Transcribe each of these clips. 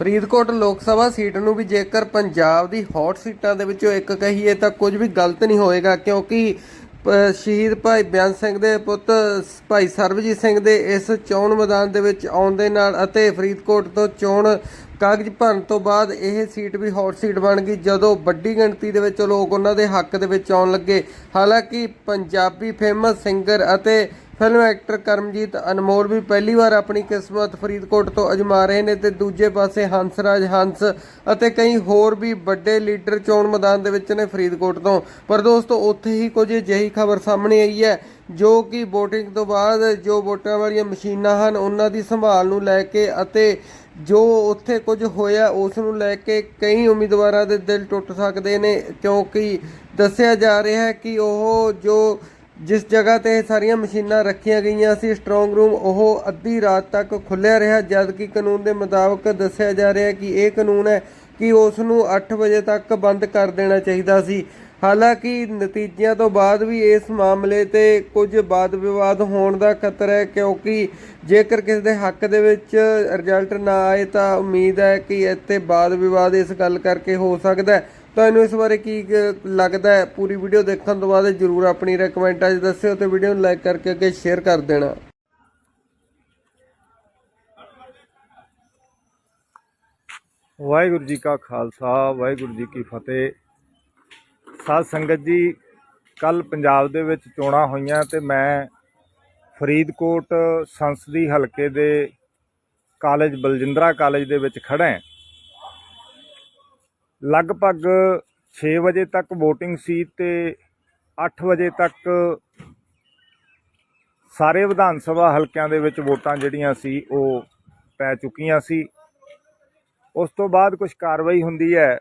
ਫਰੀਦਕੋਟ ਲੋਕ ਸਭਾ ਸੀਟ ਨੂੰ ਵੀ ਜੇਕਰ ਪੰਜਾਬ ਦੀ ਹੌਟ ਸੀਟਾਂ ਦੇ ਵਿੱਚੋਂ ਇੱਕ ਕਹੀਏ ਤਾਂ ਕੁਝ ਵੀ ਗਲਤ ਨਹੀਂ ਹੋਏਗਾ, ਕਿਉਂਕਿ ਸ਼ਹੀਦ ਭਾਈ ਬਿਆਨ ਸਿੰਘ ਦੇ ਪੁੱਤ ਸ- ਭਾਈ ਸਰਬਜੀਤ ਸਿੰਘ ਦੇ ਇਸ ਚੋਣ ਮੈਦਾਨ ਦੇ ਵਿੱਚ ਆਉਣ ਦੇ ਨਾਲ ਅਤੇ ਫਰੀਦਕੋਟ ਤੋਂ ਚੋਣ ਕਾਗਜ਼ ਭਰਨ ਤੋਂ ਬਾਅਦ ਇਹ ਸੀਟ ਵੀ ਹੌਟ ਸੀਟ ਬਣ ਗਈ। ਜਦੋਂ ਵੱਡੀ ਗਿਣਤੀ ਦੇ ਵਿੱਚ ਲੋਕ ਉਹਨਾਂ ਦੇ ਹੱਕ ਦੇ ਵਿੱਚ ਆਉਣ ਲੱਗੇ। ਹਾਲਾਂਕਿ ਪੰਜਾਬੀ ਫੇਮਸ ਸਿੰਗਰ ਅਤੇ ਫਿਲਮ ਐਕਟਰ ਕਰਮਜੀਤ ਅਨਮੋਲ ਵੀ ਪਹਿਲੀ ਵਾਰ ਆਪਣੀ ਕਿਸਮਤ ਫਰੀਦਕੋਟ ਤੋਂ ਅਜਮਾ ਰਹੇ ਨੇ ਤੇ ਦੂਜੇ ਪਾਸੇ ਹੰਸਰਾਜ ਹੰਸ ਅਤੇ ਕਈ ਹੋਰ ਵੀ ਵੱਡੇ ਲੀਡਰ ਚੋਣ ਮੈਦਾਨ ਦੇ ਵਿੱਚ ਨੇ ਫਰੀਦਕੋਟ ਤੋਂ। ਪਰ ਦੋਸਤੋ, ਉੱਥੇ ਹੀ ਕੁਝ ਅਜਿਹੀ ਖਬਰ ਸਾਹਮਣੇ ਆਈ ਹੈ ਜੋ ਕਿ VOTING ਤੋਂ ਬਾਅਦ ਜੋ ਵੋਟਾਂ ਵਾਲੀਆਂ ਮਸ਼ੀਨਾਂ ਹਨ, ਉਹਨਾਂ ਦੀ ਸੰਭਾਲ ਨੂੰ ਲੈ ਕੇ ਅਤੇ ਜੋ ਉੱਥੇ ਕੁਝ ਹੋਇਆ ਉਸ ਨੂੰ ਲੈ ਕੇ ਕਈ ਉਮੀਦਵਾਰਾਂ ਦੇ ਦਿਲ ਟੁੱਟ ਸਕਦੇ ਨੇ, ਕਿਉਂਕਿ ਦੱਸਿਆ ਜਾ ਰਿਹਾ ਹੈ ਕਿ ਉਹ ਜੋ ਜਿਸ ਜਗ੍ਹਾ ਤੇ ਸਾਰੀਆਂ ਮਸ਼ੀਨਾਂ ਰੱਖੀਆਂ ਗਈਆਂ ਸੀ ਸਟਰੋਂਗ ਰੂਮ ਉਹ ਅੱਧੀ ਰਾਤ ਤੱਕ ਖੁੱਲਿਆ ਰਿਹਾ ਜਦ ਕਿ ਕਾਨੂੰਨ ਦੇ ਮੁਤਾਬਕ ਦੱਸਿਆ ਜਾ ਰਿਹਾ ਕਿ ਇਹ ਕਾਨੂੰਨ ਹੈ ਕਿ ਉਸ ਨੂੰ 8 ਵਜੇ ਤੱਕ ਬੰਦ ਕਰ ਦੇਣਾ ਚਾਹੀਦਾ ਸੀ। ਹਾਲਾਂਕਿ ਨਤੀਜਿਆਂ ਤੋਂ ਬਾਅਦ ਵੀ ਇਸ ਮਾਮਲੇ ਤੇ ਕੁਝ ਵਾਦ ਵਿਵਾਦ ਹੋਣ ਦਾ ਖਤਰਾ ਹੈ, ਕਿਉਂਕਿ ਜੇਕਰ ਕਿਸੇ ਦੇ ਹੱਕ ਦੇ ਵਿੱਚ ਰਿਜ਼ਲਟ ਨਾ ਆਏ ਤਾਂ ਉਮੀਦ ਹੈ ਕਿ ਇੱਥੇ ਵਾਦ ਵਿਵਾਦ ਇਸ ਗੱਲ ਕਰਕੇ ਹੋ ਸਕਦਾ ਹੈ। ਤੁਹਾਨੂੰ ਇਸ ਬਾਰੇ ਕੀ ਲੱਗਦਾ ਹੈ? ਪੂਰੀ ਵੀਡੀਓ ਦੇਖਣ ਤੋਂ ਬਾਅਦ ਜਰੂਰ ਆਪਣੀ ਰეკਮੈਂਟਾਂ 'ਚ ਦੱਸਿਓ ਤੇ ਵੀਡੀਓ ਨੂੰ ਲਾਈਕ ਕਰਕੇ ਅੱਗੇ ਸ਼ੇਅਰ ਕਰ ਦੇਣਾ। ਵਾਹਿਗੁਰੂ ਜੀ ਕਾ ਖਾਲਸਾ, ਵਾਹਿਗੁਰੂ ਜੀ ਕੀ ਫਤਿਹ। ਸਾਧ ਸੰਗਤ ਜੀ ਕੱਲ ਪੰਜਾਬ ਦੇ ਵਿੱਚ ਚੋਣਾਂ ਹੋਈਆਂ ਤੇ ਮੈਂ ਫਰੀਦਕੋਟ ਸੰਸਦੀ ਹਲਕੇ ਦੇ ਕਾਲਜ, ਬਲਜਿੰਦਰਾ ਕਾਲਜ ਦੇ ਵਿੱਚ ਖੜਾ ਹਾਂ। ਲਗਭਗ 6 ਵਜੇ ਤੱਕ VOTING ਸੀ ਤੇ 8 ਵਜੇ ਤੱਕ ਸਾਰੇ ਵਿਧਾਨ ਸਭਾ ਹਲਕਿਆਂ ਦੇ ਵਿੱਚ ਵੋਟਾਂ ਜਿਹੜੀਆਂ ਸੀ, ਉਹ ਪੈ ਚੁੱਕੀਆਂ ਸੀ। ਉਸ ਤੋਂ ਬਾਅਦ ਕੁਝ ਕਾਰਵਾਈ ਹੁੰਦੀ ਹੈ।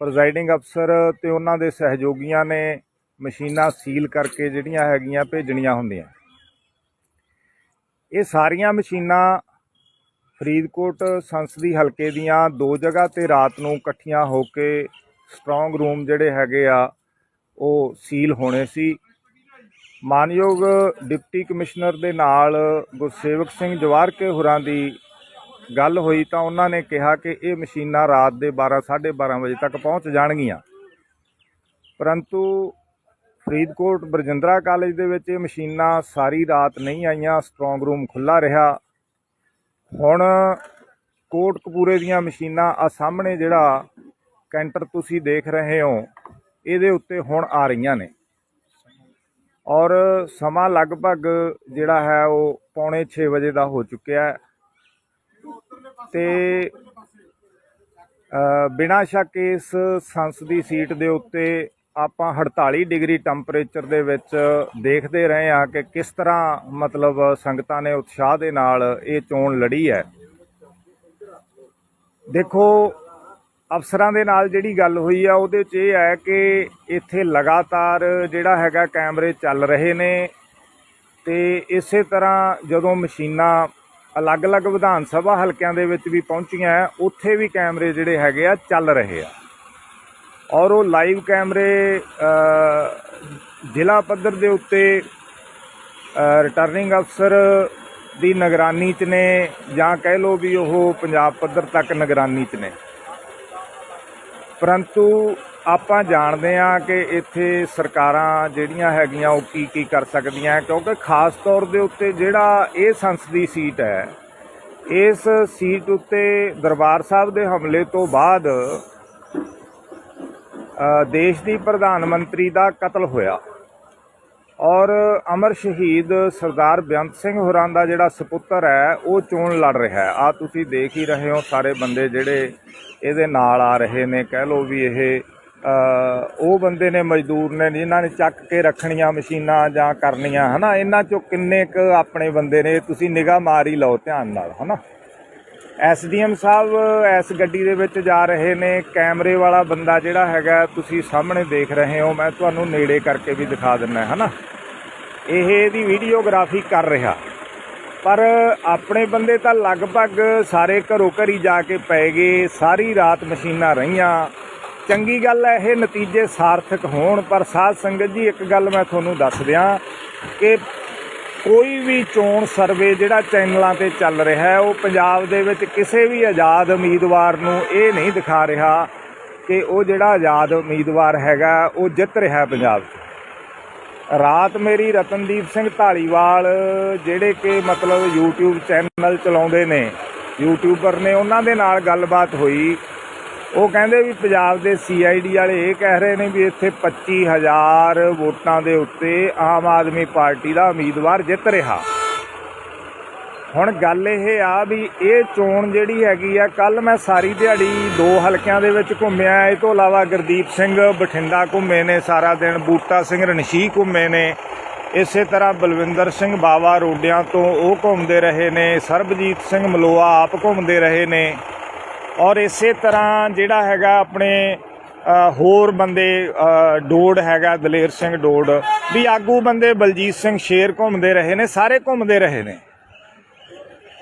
ਪ੍ਰੈਜ਼ਾਈਡਿੰਗ ਅਫਸਰ ਤੇ ਉਹਨਾਂ ਦੇ ਸਹਿਯੋਗੀਆਂ ਨੇ ਮਸ਼ੀਨਾਂ ਸੀਲ ਕਰਕੇ ਜਿਹੜੀਆਂ ਹੈਗੀਆਂ ਭੇਜਣੀਆਂ ਹੁੰਦੀਆਂ। ਇਹ ਸਾਰੀਆਂ ਮਸ਼ੀਨਾਂ ਫਰੀਦਕੋਟ ਸੰਸਦੀ ਹਲਕੇ ਦੀਆਂ ਦੋ ਜਗ੍ਹਾ ਤੇ ਰਾਤ ਨੂੰ ਇਕੱਠੀਆਂ ਹੋ ਕੇ ਸਟਰੋਂਗ ਰੂਮ ਜਿਹੜੇ ਹੈਗੇ ਆ, ਉਹ ਸੀਲ ਹੋਣੇ ਸੀ। ਮਾਨਯੋਗ ਡਿਪਟੀ ਕਮਿਸ਼ਨਰ ਦੇ ਨਾਲ ਗੁਰਸੇਵਕ ਸਿੰਘ ਜਵਾਰਕੇ ਹੋਰਾਂ ਦੀ ਗੱਲ ਹੋਈ ਤਾਂ ਉਹਨਾਂ ਨੇ ਕਿਹਾ ਕਿ ਇਹ ਮਸ਼ੀਨਾਂ ਰਾਤ ਦੇ 12 12:30 ਵਜੇ ਤੱਕ ਪਹੁੰਚ ਜਾਣਗੀਆਂ। ਪਰੰਤੂ ਫਰੀਦਕੋਟ ਬਰਜਿੰਦਰਾ ਕਾਲਜ ਦੇ ਵਿੱਚ ਇਹ ਮਸ਼ੀਨਾਂ ਸਾਰੀ ਰਾਤ ਨਹੀਂ ਆਈਆਂ ਸਟਰੋਂਗ ਰੂਮ ਖੁੱਲਾ ਰਿਹਾ। ਹੁਣ ਕੋਟਕਪੂਰੇ ਦੀਆਂ ਮਸ਼ੀਨਾਂ ਆ ਸਾਹਮਣੇ ਜਿਹੜਾ ਕੈਂਟਰ ਤੁਸੀਂ ਦੇਖ ਰਹੇ ਹੋ, ਇਹਦੇ ਉੱਤੇ ਹੁਣ ਆ ਰਹੀਆਂ ਨੇ। ਔਰ ਸਮਾਂ ਲਗਭਗ ਜਿਹੜਾ ਹੈ ਉਹ ਪੌਣੇ 6 ਵਜੇ ਦਾ ਹੋ ਚੁੱਕਿਆ ਹੈ। ਤੇ ਬਿਨਾਂ ਸ਼ੱਕ ਇਸ ਸੰਸਦੀ ਸੀਟ ਦੇ ਉੱਤੇ ਆਪਾਂ 48 ਡਿਗਰੀ ਟੈਂਪਰੇਚਰ ਦੇ ਵਿੱਚ ਦੇਖਦੇ ਰਹੇ ਹਾਂ ਕਿ ਕਿਸ ਤਰ੍ਹਾਂ ਮਤਲਬ ਸੰਗਤਾਂ ਨੇ ਉਤਸ਼ਾਹ ਦੇ ਨਾਲ ਇਹ ਚੋਣ ਲੜੀ ਹੈ। ਦੇਖੋ, ਅਫਸਰਾਂ ਦੇ ਨਾਲ ਜਿਹੜੀ ਗੱਲ ਹੋਈ ਆ, ਉਹਦੇ 'ਚ ਇਹ ਹੈ ਕਿ ਇੱਥੇ ਲਗਾਤਾਰ ਜਿਹੜਾ ਹੈਗਾ ਕੈਮਰੇ ਚੱਲ ਰਹੇ ਨੇ ਤੇ ਇਸੇ ਤਰ੍ਹਾਂ ਜਦੋਂ ਮਸ਼ੀਨਾਂ ਅਲੱਗ-ਅਲੱਗ ਵਿਧਾਨ ਸਭਾ ਹਲਕਿਆਂ ਦੇ ਵਿੱਚ ਵੀ ਪਹੁੰਚੀਆਂ ਉੱਥੇ ਵੀ ਕੈਮਰੇ ਜਿਹੜੇ ਹੈਗੇ ਆ, ਚੱਲ ਰਹੇ ਆ। ਔਰ ਉਹ ਲਾਈਵ ਕੈਮਰੇ ਜ਼ਿਲ੍ਹਾ ਪੱਧਰ ਦੇ ਉੱਤੇ ਰਿਟਰਨਿੰਗ ਅਫਸਰ ਦੀ ਨਿਗਰਾਨੀ 'ਚ ਨੇ, ਜਾਂ ਕਹਿ ਲਓ ਵੀ ਉਹ ਪੰਜਾਬ ਪੱਧਰ ਤੱਕ ਨਿਗਰਾਨੀ 'ਚ ਨੇ। ਪਰੰਤੂ ਆਪਾਂ ਜਾਣਦੇ ਹਾਂ ਕਿ ਇੱਥੇ ਸਰਕਾਰਾਂ ਜਿਹੜੀਆਂ ਹੈਗੀਆਂ ਉਹ ਕੀ ਕੀ ਕਰ ਸਕਦੀਆਂ ਕਿਉਂਕਿ ਖਾਸ ਤੌਰ ਦੇ ਉੱਤੇ ਜਿਹੜਾ ਇਹ ਸੰਸਦੀ ਸੀਟ ਹੈ, ਇਸ ਸੀਟ ਉੱਤੇ ਦਰਬਾਰ ਸਾਹਿਬ ਦੇ ਹਮਲੇ ਤੋਂ ਬਾਅਦ ਦੇਸ਼ ਦੀ ਪ੍ਰਧਾਨ ਮੰਤਰੀ ਦਾ ਕਤਲ ਹੋਇਆ। ਔਰ ਅਮਰ ਸ਼ਹੀਦ ਸਰਦਾਰ ਬੇਅੰਤ ਸਿੰਘ ਹੋਰਾਂ ਦਾ ਜਿਹੜਾ ਸੁਪੁੱਤਰ ਹੈ, ਉਹ ਚੋਣ ਲੜ ਰਿਹਾ ਹੈ। ਆ ਤੁਸੀਂ ਦੇਖ ਹੀ ਰਹੇ ਹੋ, ਸਾਰੇ ਬੰਦੇ ਜਿਹੜੇ ਇਹਦੇ ਨਾਲ ਆ ਰਹੇ ਨੇ, ਕਹਿ ਲਓ ਵੀ ਇਹ ਉਹ ਬੰਦੇ ਨੇ ਮਜ਼ਦੂਰ ਨੇ ਜਿਨ੍ਹਾਂ ਨੇ ਚੱਕ ਕੇ ਰੱਖਣੀਆਂ ਮਸ਼ੀਨਾਂ ਜਾਂ ਕਰਨੀਆਂ, ਹਨਾ? ਇਹਨਾਂ ਚੋਂ ਕਿੰਨੇ ਕੁ ਆਪਣੇ ਬੰਦੇ ਨੇ? ਤੁਸੀਂ ਨਿਗਾਹ ਮਾਰ ਹੀ ਲਓ ਧਿਆਨ ਨਾਲ, ਹਨਾ? ਐਸਡੀਐਮ ਸਾਹਿਬ ਇਸ ਗੱਡੀ ਦੇ ਵਿੱਚ ਜਾ ਰਹੇ ਨੇ। ਕੈਮਰੇ ਵਾਲਾ ਬੰਦਾ ਜਿਹੜਾ ਹੈਗਾ, ਤੁਸੀਂ ਸਾਹਮਣੇ ਦੇਖ ਰਹੇ ਹੋ। ਮੈਂ ਤੁਹਾਨੂੰ ਨੇੜੇ ਕਰਕੇ ਵੀ ਦਿਖਾ ਦਿੰਦਾ, ਹਨਾ? ਇਹ ਇਹਦੀ ਵੀਡੀਓਗ੍ਰਾਫੀ ਕਰ ਰਿਹਾ। ਪਰ ਆਪਣੇ ਬੰਦੇ ਤਾਂ ਲਗਭਗ ਸਾਰੇ ਘਰੋਂ ਘਰੀ ਜਾ ਕੇ ਪੈ ਗਏ। ਸਾਰੀ ਰਾਤ ਮਸ਼ੀਨਾਂ ਰਹੀਆਂ। ਚੰਗੀ ਗੱਲ ਹੈ, ਇਹ ਨਤੀਜੇ ਸਾਰਥਕ ਹੋਣ, ਪਰ ਸਾਧ ਸੰਗਤ ਜੀ, ਇੱਕ ਗੱਲ ਮੈਂ ਤੁਹਾਨੂੰ ਦੱਸ ਦਿਆਂ ਕਿ ਕੋਈ ਵੀ ਚੋਣ ਸਰਵੇ ਜਿਹੜਾ ਚੈਨਲਾਂ ਤੇ ਚੱਲ ਰਿਹਾ ਹੈ, ਉਹ ਪੰਜਾਬ ਦੇ ਵਿੱਚ ਕਿਸੇ ਵੀ ਆਜ਼ਾਦ ਉਮੀਦਵਾਰ ਨੂੰ ਇਹ ਨਹੀਂ ਦਿਖਾ ਰਿਹਾ ਕਿ ਉਹ ਜਿਹੜਾ ਆਜ਼ਾਦ ਉਮੀਦਵਾਰ ਹੈਗਾ, ਉਹ ਜਿੱਤ ਰਿਹਾ ਪੰਜਾਬ 'ਚ। ਰਾਤ ਮੇਰੀ ਰਤਨਦੀਪ ਸਿੰਘ ਢਾਲੀਵਾਲ, ਜਿਹੜੇ ਕਿ ਮਤਲਬ YouTube ਚੈਨਲ ਚਲਾਉਂਦੇ ਨੇ ਯੂਟਿਊਬਰ ਨੇ, ਉਹਨਾਂ ਦੇ ਨਾਲ ਗੱਲਬਾਤ ਹੋਈ। ਉਹ ਕਹਿੰਦੇ ਵੀ ਪੰਜਾਬ ਦੇ ਸੀਆਈਡੀ ਵਾਲੇ ਇਹ ਕਹਿ ਰਹੇ ਨੇ ਵੀ ਇੱਥੇ 25000 ਵੋਟਾਂ ਦੇ ਉੱਤੇ ਆਮ ਆਦਮੀ ਪਾਰਟੀ ਦਾ ਉਮੀਦਵਾਰ ਜਿੱਤ ਰਿਹਾ। ਹੁਣ ਗੱਲ ਇਹ ਆ ਵੀ ਇਹ ਚੋਣ ਜਿਹੜੀ ਹੈਗੀ ਆ ਕੱਲ ਮੈਂ ਸਾਰੀ ਦਿਹਾੜੀ ਦੋ ਹਲਕਿਆਂ ਦੇ ਵਿੱਚ ਘੁੰਮਿਆ। ਇਹ ਤੋਂ ਇਲਾਵਾ ਗੁਰਦੀਪ ਸਿੰਘ ਬਠਿੰਡਾ ਘੁੰਮੇ ਨੇ, ਸਾਰਾ ਦਿਨ ਬੂਟਾ ਸਿੰਘ ਰਣਸ਼ੀ ਘੁੰਮੇ ਨੇ। ਇਸੇ ਤਰ੍ਹਾਂ ਬਲਵਿੰਦਰ ਸਿੰਘ ਬਾਵਾ ਰੋਡਿਆਂ ਤੋਂ ਉਹ ਘੁੰਮਦੇ ਰਹੇ ਨੇ, ਸਰਬਜੀਤ ਸਿੰਘ ਮਲੋਆ ਆਪ ਘੁੰਮਦੇ ਰਹੇ ਨੇ। ਔਰ ਇਸੇ ਤਰ੍ਹਾਂ ਜਿਹੜਾ ਹੈਗਾ ਆਪਣੇ ਹੋਰ ਬੰਦੇ ਅ, ਡੋੜ ਹੈਗਾ ਦਲੇਰ ਸਿੰਘ ਡੋੜ ਵੀ ਆਗੂ ਬੰਦੇ ਬਲਜੀਤ ਸਿੰਘ ਸ਼ੇਰ ਘੁੰਮਦੇ ਰਹੇ ਨੇ ਸਾਰੇ ਘੁੰਮਦੇ ਰਹੇ ਨੇ।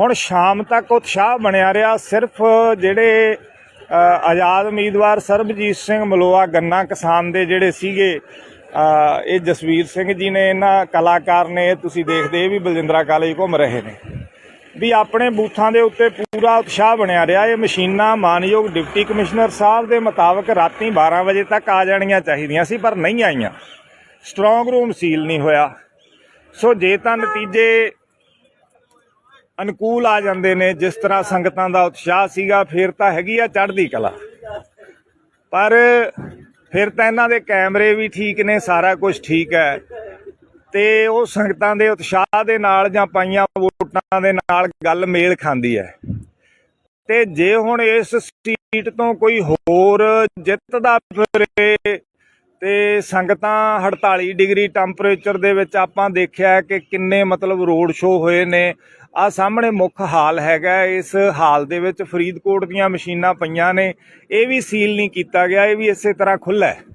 ਹੁਣ ਸ਼ਾਮ ਤੱਕ ਉਤਸ਼ਾਹ ਬਣਿਆ ਰਿਹਾ ਸਿਰਫ ਜਿਹੜੇ ਆਜ਼ਾਦ ਉਮੀਦਵਾਰ ਸਰਬਜੀਤ ਸਿੰਘ ਮਲੋਆ ਗੰਨਾ ਕਿਸਾਨ ਦੇ ਜਿਹੜੇ ਸੀਗੇ ਇਹ ਜਸਵੀਰ ਸਿੰਘ ਜੀ ਨੇ ਇਹਨਾਂ ਕਲਾਕਾਰ ਨੇ ਤੁਸੀਂ ਦੇਖਦੇ ਇਹ ਵੀ ਬਲਜਿੰਦਰਾ ਕਾਲਜ ਘੁੰਮ ਰਹੇ ਨੇ। ਵੀ ਆਪਣੇ ਬੂਥਾਂ ਦੇ ਉੱਤੇ ਪੂਰਾ ਉਤਸ਼ਾਹ ਬਣਿਆ ਰਿਹਾ। ਇਹ ਮਸ਼ੀਨਾਂ ਮਾਨਯੋਗ ਡਿਪਟੀ ਕਮਿਸ਼ਨਰ ਸਾਹਿਬ ਦੇ ਮੁਤਾਬਕ ਰਾਤੀ 12 ਵਜੇ ਤੱਕ ਆ ਜਾਣੀਆਂ ਚਾਹੀਦੀਆਂ ਸੀ, ਪਰ ਨਹੀਂ ਆਈਆਂ। ਸਟਰੋਂਗ ਰੂਮ ਸੀਲ ਨਹੀਂ ਹੋਇਆ। ਸੋ ਜੇ ਤਾਂ ਨਤੀਜੇ ਅਨੁਕੂਲ ਆ ਜਾਂਦੇ ਨੇ, ਜਿਸ ਤਰ੍ਹਾਂ ਸੰਗਤਾਂ ਦਾ ਉਤਸ਼ਾਹ ਸੀਗਾ, ਫਿਰ ਤਾਂ ਹੈਗੀ ਆ ਚੜ੍ਹਦੀ ਕਲਾ। ਪਰ ਫਿਰ ਤਾਂ ਇਹਨਾਂ ਦੇ ਕੈਮਰੇ ਵੀ ਠੀਕ ਨੇ, ਸਾਰਾ ਕੁਝ ਠੀਕ ਹੈ। ਤੇ ਉਹ ਸੰਗਤਾਂ ਦੇ ਉਤਸ਼ਾਹ ਦੇ ਨਾਲ ਜਾਂ ਪਾਈਆਂ ਵੋਟਾਂ ਦੇ ਨਾਲ ਗੱਲ ਮੇਲ ਖਾਂਦੀ ਹੈ। ਤੇ ਜੇ ਹੁਣ ਇਸ ਸੀਟ ਤੋਂ ਕੋਈ ਹੋਰ ਜਿੱਤਦਾ ਫਿਰੇ ਤੇ ਸੰਗਤਾਂ 48 ਡਿਗਰੀ ਟੈਂਪਰੇਚਰ ਦੇ ਵਿੱਚ ਆਪਾਂ ਦੇਖਿਆ ਕਿ ਕਿੰਨੇ ਮਤਲਬ ਰੋਡ ਸ਼ੋਅ ਹੋਏ ਨੇ। ਆ ਸਾਹਮਣੇ ਮੁੱਖ ਹਾਲ ਹੈਗਾ ਇਸ ਹਾਲ ਦੇ ਵਿੱਚ ਫਰੀਦਕੋਟ ਦੀਆਂ ਮਸ਼ੀਨਾਂ ਪਈਆਂ ਨੇ। ਇਹ ਵੀ ਸੀਲ ਨਹੀਂ ਕੀਤਾ ਗਿਆ। ਇਹ ਵੀ ਇਸੇ ਤਰ੍ਹਾਂ ਖੁੱਲ੍ਹਾ ਹੈ।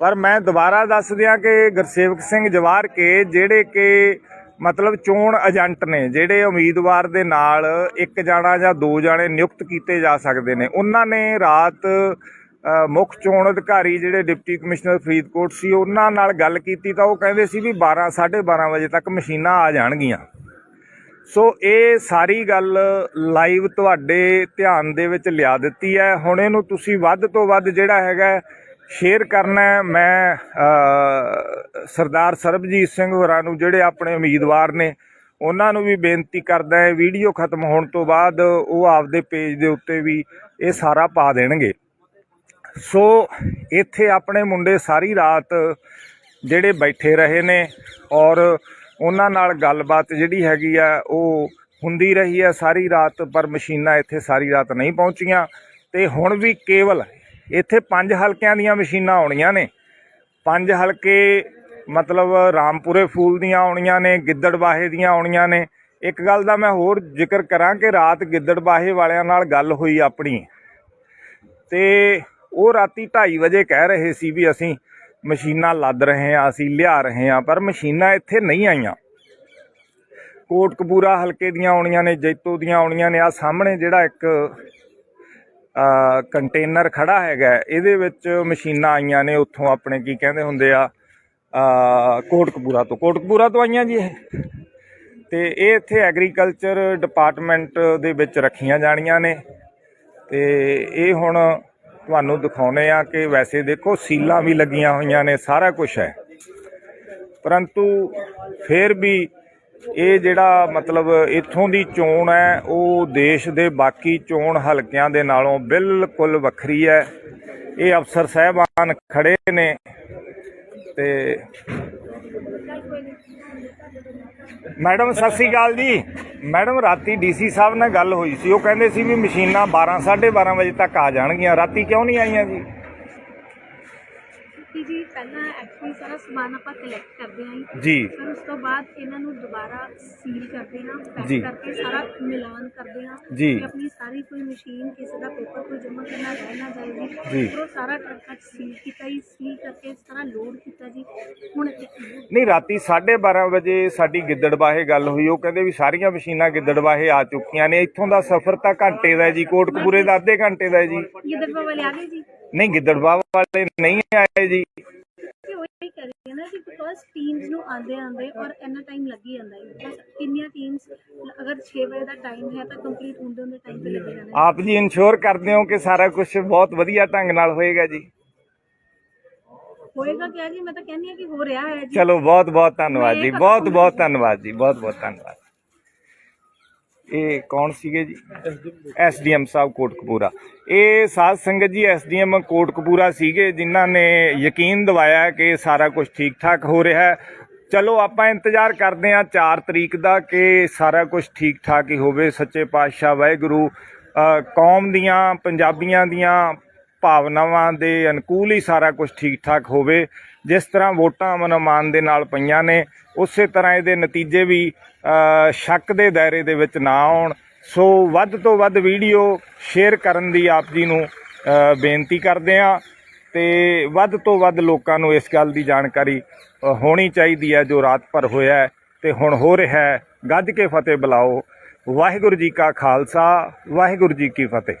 ਪਰ ਮੈਂ ਦੁਬਾਰਾ ਦੱਸ ਦਿਆਂ ਕਿ ਗੁਰਸੇਵਕ ਸਿੰਘ ਜਵਾਰ ਕੇ ਜਿਹੜੇ ਕਿ ਮਤਲਬ ਚੋਣ ਏਜੰਟ ਨੇ, ਜਿਹੜੇ ਉਮੀਦਵਾਰ ਦੇ ਨਾਲ ਇੱਕ ਜਾਣਾ ਜਾਂ ਦੋ ਜਾਣੇ ਨਿਯੁਕਤ ਕੀਤੇ ਜਾ ਸਕਦੇ ਨੇ, ਉਹਨਾਂ ਨੇ ਰਾਤ ਮੁੱਖ ਚੋਣ ਅਧਿਕਾਰੀ ਜਿਹੜੇ ਡਿਪਟੀ ਕਮਿਸ਼ਨਰ ਫਰੀਦਕੋਟ ਸੀ, ਉਹਨਾਂ ਨਾਲ ਗੱਲ ਕੀਤੀ ਤਾਂ ਉਹ ਕਹਿੰਦੇ ਸੀ ਵੀ 12 12:30 ਵਜੇ ਤੱਕ ਮਸ਼ੀਨਾਂ ਆ ਜਾਣਗੀਆਂ। ਸੋ ਇਹ ਸਾਰੀ ਗੱਲ ਲਾਈਵ ਤੁਹਾਡੇ ਧਿਆਨ ਦੇ ਵਿੱਚ ਲਿਆ ਦਿੱਤੀ ਹੈ। ਹੁਣ ਇਹਨੂੰ ਤੁਸੀਂ ਵੱਧ ਤੋਂ ਵੱਧ ਜਿਹੜਾ ਹੈਗਾ ਸ਼ੇਅਰ ਕਰਨਾ ਮੈਂ ਸਰਦਾਰ ਸਰਬਜੀਤ ਸਿੰਘ ਹੋਰਾਂ ਨੂੰ, ਜਿਹੜੇ ਆਪਣੇ ਉਮੀਦਵਾਰ ਨੇ, ਉਹਨਾਂ ਨੂੰ ਵੀ ਬੇਨਤੀ ਕਰਦਾ ਹੈ, ਵੀਡੀਓ ਖਤਮ ਹੋਣ ਤੋਂ ਬਾਅਦ ਉਹ ਆਪਦੇ ਪੇਜ ਦੇ ਉੱਤੇ ਵੀ ਇਹ ਸਾਰਾ ਪਾ ਦੇਣਗੇ। ਸੋ, ਇੱਥੇ ਆਪਣੇ ਮੁੰਡੇ ਸਾਰੀ ਰਾਤ ਜਿਹੜੇ ਬੈਠੇ ਰਹੇ ਨੇ ਔਰ ਉਹਨਾਂ ਨਾਲ ਗੱਲਬਾਤ ਜਿਹੜੀ ਹੈਗੀ ਆ, ਉਹ ਹੁੰਦੀ ਰਹੀ ਹੈ ਸਾਰੀ ਰਾਤ, ਪਰ ਮਸ਼ੀਨਾਂ ਇੱਥੇ ਸਾਰੀ ਰਾਤ ਨਹੀਂ ਪਹੁੰਚੀਆਂ। ਤੇ ਹੁਣ ਵੀ ਕੇਵਲ ਇੱਥੇ ਪੰਜ ਹਲਕਿਆਂ ਦੀਆਂ ਮਸ਼ੀਨਾਂ ਆਉਣੀਆਂ ਨੇ। ਪੰਜ ਹਲਕੇ ਮਤਲਬ ਰਾਮਪੁਰੇ ਫੂਲ ਦੀਆਂ ਆਉਣੀਆਂ ਨੇ ਗਿੱਦੜਬਾਹੇ ਦੀਆਂ ਆਉਣੀਆਂ ਨੇ। ਇੱਕ ਗੱਲ ਦਾ ਮੈਂ ਹੋਰ ਜ਼ਿਕਰ ਕਰਾਂ ਕਿ ਰਾਤ ਗਿੱਦੜਬਾਹੇ ਵਾਲਿਆਂ ਨਾਲ ਗੱਲ ਹੋਈ ਆਪਣੀ। ਤੇ ਉਹ ਰਾਤੀ 2:30 ਵਜੇ ਕਹਿ ਰਹੇ ਸੀ ਵੀ ਅਸੀਂ ਮਸ਼ੀਨਾਂ ਲੱਦ ਰਹੇ ਹਾਂ, ਅਸੀਂ ਲਿਆ ਰਹੇ ਹਾਂ, ਪਰ ਮਸ਼ੀਨਾਂ ਇੱਥੇ ਨਹੀਂ ਆਈਆਂ। ਕੋਟਕਪੂਰਾ ਹਲਕੇ ਦੀਆਂ ਆਉਣੀਆਂ ਨੇ, ਜੈਤੋ ਦੀਆਂ ਆਉਣੀਆਂ ਨੇ। ਆ ਸਾਹਮਣੇ ਜਿਹੜਾ ਇੱਕ ਕੰਟੇਨਰ ਖੜਾ ਹੈਗਾ ਇਹਦੇ ਵਿੱਚ ਮਸ਼ੀਨਾਂ ਆਈਆਂ ਨੇ ਉੱਥੋਂ ਆਪਣੇ ਕੀ ਕਹਿੰਦੇ ਹੁੰਦੇ ਆ ਅ, ਕੋਟਕਪੂਰਾ ਤੋਂ। ਕੋਟਕਪੂਰਾ ਤੋਂ ਆਈਆਂ ਜੀ ਇਹ। ਤੇ ਇਹ ਇੱਥੇ ਐਗਰੀਕਲਚਰ ਡਿਪਾਰਟਮੈਂਟ ਦੇ ਵਿੱਚ ਰੱਖੀਆਂ ਜਾਣੀਆਂ ਨੇ। ਤੇ ਇਹ ਹੁਣ ਤੁਹਾਨੂੰ ਦਿਖਾਉਨੇ ਆ ਕਿ ਵੈਸੇ ਦੇਖੋ ਸੀਲਾਂ ਵੀ ਲੱਗੀਆਂ ਹੋਈਆਂ ਨੇ ਸਾਰਾ ਕੁਝ ਹੈ। ਪਰੰਤੂ ਫਿਰ ਵੀ ਇਹ ਜਿਹੜਾ ਮਤਲਬ ਇੱਥੋਂ ਦੀ ਚੋਣ ਹੈ, ਉਹ ਦੇਸ਼ ਦੇ ਬਾਕੀ ਚੋਣ ਹਲਕਿਆਂ ਦੇ ਨਾਲੋਂ ਬਿਲਕੁਲ ਵੱਖਰੀ ਹੈ। ਇਹ ਅਫਸਰ ਸਾਹਿਬਾਨ ਖੜੇ ਨੇ ਤੇ ਮੈਡਮ, ਸਤਿ ਸ੍ਰੀ ਅਕਾਲ ਜੀ। ਮੈਡਮ, ਰਾਤੀ ਡੀਸੀ ਸਾਹਿਬ ਨਾਲ ਗੱਲ ਹੋਈ ਸੀ। ਉਹ ਕਹਿੰਦੇ ਸੀ ਵੀ ਮਸ਼ੀਨਾਂ 12 12:30 ਵਜੇ ਤੱਕ ਆ ਜਾਣਗੀਆਂ। ਰਾਤੀ ਕਿਉਂ ਨਹੀਂ ਆਈਆਂ ਜੀ? ਪਹਿਲਾਂ ਐਕਚੁਅਲੀ ਸਾਰਾ ਸਮਾਨ ਆਪਾਂ ਕਲੈਕਟ ਕਰਦੇ ਹਾਂ ਜੀ। ਫਿਰ ਉਸ ਤੋਂ ਬਾਅਦ ਇਹਨਾਂ ਨੂੰ ਦੁਬਾਰਾ ਸੀਲ ਕਰਦੇ ਹਾਂ ਜੀ। ਪੈਕ ਕਰਕੇ ਸਾਰਾ ਮਿਲਾਨ ਕਰਦੇ ਹਾਂ। ਜੀ। ਕਿ ਆਪਣੀ ਸਾਰੀ ਕੋਈ ਮਸ਼ੀਨ ਕਿਸੇ ਦਾ ਪੇਪਰ ਕੋਈ ਜਮ੍ਹਾਂ ਕਰਨਾ ਰਹਿ ਨਾ ਜਾਏ ਜੀ। ਜੀ। ਫਿਰ ਉਹ ਸਾਰਾ ਟਰੱਕਾਂ 'ਚ ਸੀਲ ਕੀਤਾ ਜੀ ਸੀਲ ਕਰਕੇ ਸਾਰਾ ਲੋਡ ਕੀਤਾ ਜੀ। ਹੁਣ ਨਹੀਂ ਰਾਤੀ 12:30 ਵਜੇ ਸਾਡੀ ਗਿੱਦੜਬਾਹੇ ਗੱਲ ਹੋਈ। ਉਹ ਕਹਿੰਦੇ ਵੀ ਸਾਰੀਆਂ ਮਸ਼ੀਨਾਂ ਗਿੱਦੜਬਾਹੇ ਆ ਚੁੱਕੀਆਂ ਨੇ। ਇੱਥੋਂ ਦਾ ਸਫ਼ਰ ਤਾਂ ਘੰਟੇ ਦਾ ਹੈ ਜੀ। ਕੋਟਕਪੂਰੇ ਦਾ ਅੱਧੇ ਘੰਟੇ ਦਾ ਹੈ ਜੀ। ਦਰਬਾ ਵਾਲੇ ਆ ਗਏ ਜੀ? ਨਹੀਂ ਗਿੱਦੜਬਾਹ ਵਾਲੇ ਨਹੀਂ ਆਏ ਜੀ ਕਿ ਉਹ ਹੀ ਕਰ ਰਹੇ ਨੇ ਨਾ ਕਿ ਬਿਕੋਜ਼ ਟੀਮਸ ਨੂੰ ਆਂਦੇ ਆਂਦੇ ਔਰ ਇੰਨਾ ਟਾਈਮ ਲੱਗ ਜਾਂਦਾ ਹੈ। ਬਸ ਕਿੰਨੀਆਂ ਟੀਮਸ ਅਗਰ 6 ਵਜੇ ਦਾ ਟਾਈਮ ਹੈ ਤਾਂ ਕੰਪਲੀਟ ਹੁੰਦੇ ਹੁੰਦੇ ਟਾਈਮ ਤੇ ਲੱਗ ਜਾਣਾ। ਆਪ ਜੀ ਇਨਸ਼ੋਰ ਕਰਦੇ ਹੋ ਕਿ ਸਾਰਾ ਕੁਝ ਬਹੁਤ ਵਧੀਆ ਢੰਗ ਨਾਲ ਹੋਏਗਾ ਜੀ? ਹੋਏਗਾ ਕਿਆ ਜੀ? ਮੈਂ ਤਾਂ ਕਹਿੰਦੀ ਹਾਂ ਕਿ ਹੋ ਰਿਹਾ ਹੈ ਜੀ। ਚਲੋ ਬਹੁਤ ਬਹੁਤ ਧੰਨਵਾਦ ਜੀ ਬਹੁਤ ਬਹੁਤ ਧੰਨਵਾਦ ਜੀ ਬਹੁਤ ਬਹੁਤ ਧੰਨਵਾਦ। ਇਹ ਕੌਣ ਸੀਗੇ ਜੀ? ਐਸਡੀਐਮ ਸਾਹਿਬ ਕੋਟਕਪੂਰਾ। ਇਹ ਸਾਧ ਸੰਗਤ ਜੀ, ਐਸਡੀਐਮ ਕੋਟਕਪੂਰਾ ਸੀਗੇ, ਜਿਨ੍ਹਾਂ ਨੇ ਯਕੀਨ ਦਿਵਾਇਆ ਕਿ ਸਾਰਾ ਕੁਝ ਠੀਕ ਠਾਕ ਹੋ ਰਿਹਾ ਹੈ। ਚਲੋ, ਆਪਾਂ ਇੰਤਜ਼ਾਰ ਕਰਦੇ ਹਾਂ 4 ਤਰੀਕ ਦਾ ਕਿ ਸਾਰਾ ਕੁਝ ਠੀਕ ਠਾਕ ਹੀ ਹੋਵੇ। ਸੱਚੇ ਪਾਤਸ਼ਾਹ ਵਾਹਿਗੁਰੂ ਕੌਮ ਦੀਆਂ, ਪੰਜਾਬੀਆਂ ਦੀਆਂ ਭਾਵਨਾਵਾਂ ਦੇ ਅਨੁਕੂਲ ਹੀ ਸਾਰਾ ਕੁਝ ਠੀਕ ਠਾਕ ਹੋਵੇ। ਜਿਸ ਤਰ੍ਹਾਂ ਵੋਟਾਂ ਅਮਨ ਅਮਾਨ ਦੇ ਨਾਲ ਪਈਆਂ ਨੇ, ਉਸੇ ਤਰ੍ਹਾਂ ਇਹਦੇ ਨਤੀਜੇ ਵੀ ਸ਼ੱਕ ਦੇ ਦਾਇਰੇ ਦੇ ਵਿੱਚ ਨਾ ਆਉਣ। ਸੋ ਵੱਧ ਤੋਂ ਵੱਧ ਵੀਡੀਓ ਸ਼ੇਅਰ ਕਰਨ ਦੀ ਆਪ ਜੀ ਨੂੰ ਬੇਨਤੀ ਕਰਦੇ ਹਾਂ ਤੇ ਵੱਧ ਤੋਂ ਵੱਧ ਲੋਕਾਂ ਨੂੰ ਇਸ ਗੱਲ ਦੀ ਜਾਣਕਾਰੀ ਹੋਣੀ ਚਾਹੀਦੀ ਹੈ ਜੋ ਰਾਤ ਭਰ ਹੋਇਆ ਹੈ ਤੇ ਹੁਣ ਹੋ ਰਿਹਾ ਹੈ। ਗੱਜ ਕੇ ਫਤਿਹ ਬੁਲਾਓ। ਵਾਹਿਗੁਰੂ ਜੀ ਕਾ ਖਾਲਸਾ, ਵਾਹਿਗੁਰੂ ਜੀ ਕੀ ਫਤਿਹ।